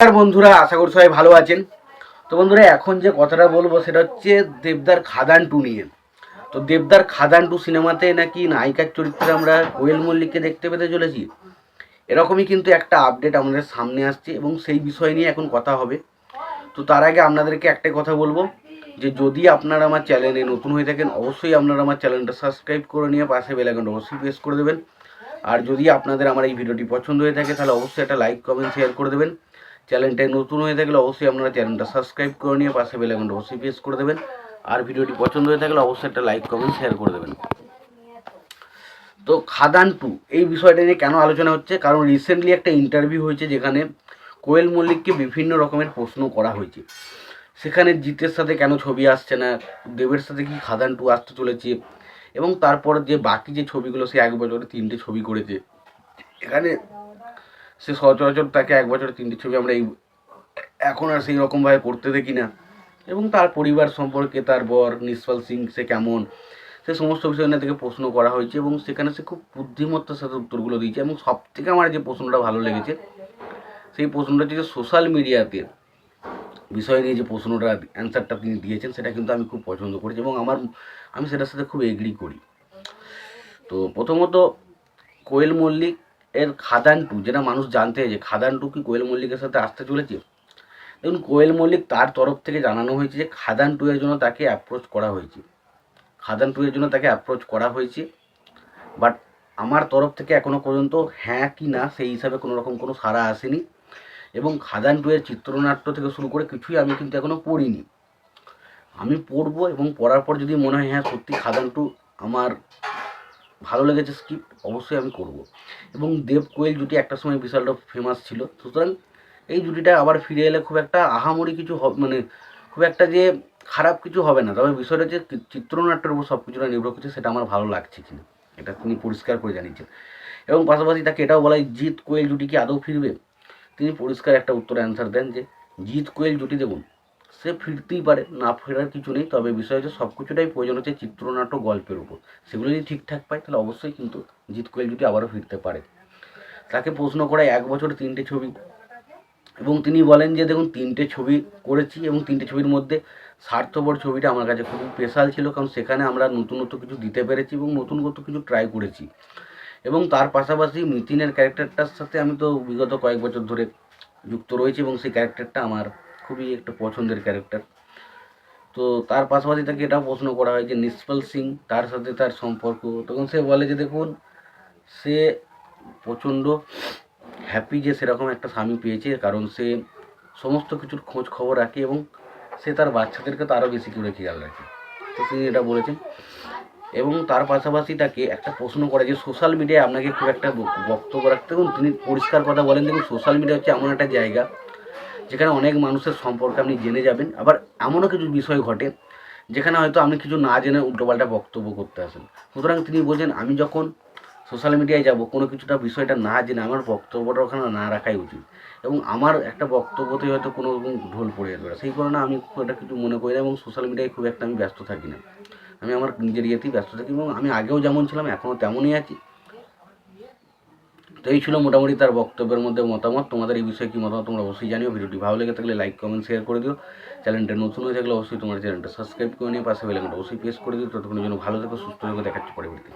নমস্কার বন্ধুরা, আশা করি সবাই ভালো আছেন। তো বন্ধুরা, এখন যে কথাটা বলব সেটা হচ্ছে দেবদার খাদান টু নিয়ে। তো দেবদার খাদান টু সিনেমাতে নাকি নায়িকার চরিত্রে আমরা কোয়েল মল্লিককে দেখতে পেতে চলেছি। এরকমই কিন্তু একটা আপডেট আমাদের সামনে আসছে এবং সেই বিষয় নিয়ে এখন কথা হবে। তো তার আগে আপনাদেরকে একটাই কথা বলব, যে যদি আপনারা আমার চ্যানেলে নতুন হয়ে থাকেন, অবশ্যই আপনারা আমার চ্যানেলটা সাবস্ক্রাইব করে নিয়ে পাশে বেলাইকনটা অবশ্যই প্রেস করে দেবেন। আর যদি আপনাদের আমার এই ভিডিওটি পছন্দ হয়ে থাকে, তাহলে অবশ্যই একটা লাইক কমেন্ট শেয়ার করে দেবেন। চ্যানেলটায় নতুন হয়ে থাকলে অবশ্যই আপনারা চ্যানেলটা সাবস্ক্রাইব করে নিয়ে পাশে বেলাইকনটা অবশ্যই প্রেস করে দেবেন। আর ভিডিওটি পছন্দ হয়ে থাকলে অবশ্যই একটা লাইক, কমেন্ট শেয়ার করে দেবেন। তো খাদান টু, এই বিষয়টা নিয়ে কেন আলোচনা হচ্ছে? কারণ রিসেন্টলি একটা ইন্টারভিউ হয়েছে যেখানে কোয়েল মল্লিককে বিভিন্ন রকমের প্রশ্ন করা হয়েছে। সেখানে জিতের সাথে কেন ছবি আসছে না? দেবের সাথে কি খাদান টু আসতে চলেছে? এবং তারপর যে বাকি যে ছবিগুলো, সে এক বছরে তিনটে ছবি করেছে। এখানে সে সচরাচর তাকে এক বছরে তিনটে ছবি আমরা এই এখন আর সেই রকমভাবে করতে দেখি না। এবং তার পরিবার সম্পর্কে তার বর নিসপাল সিং, সে কেমন? সে সমস্ত বিষয় নিয়ে থেকে প্রশ্ন করা হয়েছে এবং সেখানে সে খুব বুদ্ধিমত্তার সাথে উত্তরগুলো দিয়েছে এবং সব থেকে আমার যে প্রশ্নটা ভালো লেগেছে, সেই প্রশ্নটা হচ্ছে যে সোশ্যাল মিডিয়াতে বিষয় নিয়ে যে প্রশ্নটা অ্যান্সারটা তিনি দিয়েছেন, সেটা কিন্তু আমি খুব পছন্দ করেছি এবং আমার আমি সেটার সাথে খুব এগ্রি করি। তো প্রথমত কোয়েল মল্লিক এর খাদান টু যেটা মানুষ জানতে যে খাদান টু কি কোয়েল মল্লিকের সাথে আসতে চলেছে? দেখুন, কোয়েল মল্লিক তার তরফ থেকে জানানো হয়েছে যে খাদান টু এর জন্য তাকে অ্যাপ্রোচ করা হয়েছে। খাদান টু এর জন্য তাকে অ্যাপ্রোচ করা হয়েছে। বাট আমার তরফ থেকে এখনও পর্যন্ত হ্যাঁ কি না, সেই হিসাবে কোনো রকম কোনো সাড়া আসেনি। এবং খাদান টু এর চিত্রনাট্য থেকে শুরু করে কিছুই আমি কিন্তু এখনও পড়িনি। আমি পড়ব এবং পড়ার পর যদি মনে হয় হ্যাঁ সত্যি খাদান টু আমার ভালো লেগেছে স্ক্রিপ্ট অবশ্যই আমি করব। এবং দেব কোয়েল জুটি একটা সময় বিশালটা ফেমাস ছিল। সুতরাং এই জুটিটা আবার ফিরে এলে খুব একটা আহামরি কিছু মানে খুব একটা যে খারাপ কিছু হবে না। তবে বিষয়টা যে চিত্রনাট্যের উপর সব কিছুটা নির্ভর করছে, সেটা আমার ভালো লাগছে কিনা। এটা তিনি পরিষ্কার করে জানিয়েছেন। এবং পাশাপাশি তাকে এটাও বলা হয়, জিৎ কোয়েল জুটি কি আদৌ ফিরবে? তিনি পরিষ্কার একটা উত্তর অ্যান্সার দেন যে, জিৎ কোয়েল জুটি দেখুন সে ফিরতেই পারে, না ফেরার কিছু নেই। তবে বিষয় হচ্ছে সব কিছুটাই প্রয়োজন হচ্ছে চিত্রনাট্য গল্পের উপর। সেগুলো যদি ঠিকঠাক পায়, তাহলে অবশ্যই কিন্তু জিৎ কোয়েল যদি আবারও ফিরতে পারে। তাকে প্রশ্ন করায় এক বছরে তিনটে ছবি। এবং তিনি বলেন যে, দেখুন, তিনটে ছবি করেছি এবং তিনটে ছবির মধ্যে স্বার্থপর ছবিটা আমার কাছে খুবই স্পেশাল ছিল, কারণ সেখানে আমরা নতুনত্ব কিছু দিতে পেরেছি এবং নতুনত্ব কিছু ট্রাই করেছি। এবং তার পাশাপাশি মিতিনের ক্যারেক্টারটার সাথে আমি তো বিগত কয়েক বছর ধরে যুক্ত রয়েছি এবং সেই ক্যারেক্টারটা আমার খুবই একটা পছন্দের ক্যারেক্টার তো তার পাশাপাশি তাকে এটাও প্রশ্ন করা হয় যে নিসপাল সিং তার সাথে তার সম্পর্ক। তখন সে বলে যে, দেখুন, সে প্রচণ্ড হ্যাপি যে সেরকম একটা স্বামী পেয়েছে, কারণ সে সমস্ত কিছুর খোঁজ খবর রাখে এবং সে তার বাচ্চাদেরকে তো আরও বেশি করে খেয়াল রাখে। তো তিনি এটা বলেছেন। এবং তার পাশাপাশি তাকে একটা প্রশ্ন করে যে, সোশ্যাল মিডিয়ায় আপনাকে খুব একটা বক্তব্য রাখতে এবং তিনি পরিষ্কার কথা বলেন, দেখুন, সোশ্যাল মিডিয়া হচ্ছে এমন একটা জায়গা যেখানে অনেক মানুষের সম্পর্কে আপনি জেনে যাবেন। আবার এমনও কিছু বিষয় ঘটে, যেখানে হয়তো আপনি কিছু না জেনে উল্টোপাল্টা বক্তব্য করতে আসেন। সুতরাং তিনি বলছেন, আমি যখন সোশ্যাল মিডিয়ায় যাব, কোনো কিছুটা বিষয়টা না জেনে আমার বক্তব্যটা ওখানে না রাখাই উচিত। এবং আমার একটা বক্তব্যতে হয়তো কোনো রকম ঢোল পড়ে যেতে পারে সেই কারণে আমি খুব একটা কিছু মনে করি না এবং সোশ্যাল মিডিয়ায় খুব একটা আমি ব্যস্ত থাকি না। আমি আমার নিজের ইয়েতেই ব্যস্ত থাকি এবং আমি আগেও যেমন ছিলাম, এখনও তেমনই আছি। তো এই ছিল মোটামুটি তার বক্তব্যের মধ্যে মতামত। তোমাদের এই বিষয়ে কী মতামত তোমরা অবশ্যই জানিও। ভিডিওটি ভালো লেগে থাকলে লাইক কমেন্ট শেয়ার করে দিও। চ্যানেলটা নতুন হয়ে থাকলে অবশ্যই তোমার চ্যানেলটা সাবস্ক্রাইব করে নিয়ে পাশে বেলাঘন্টা অবশ্যই প্রেস করে দিও। ততক্ষণের জন্য ভালো থেকো, সুস্থ থেকো। দেখাচ্ছি পরবর্তী।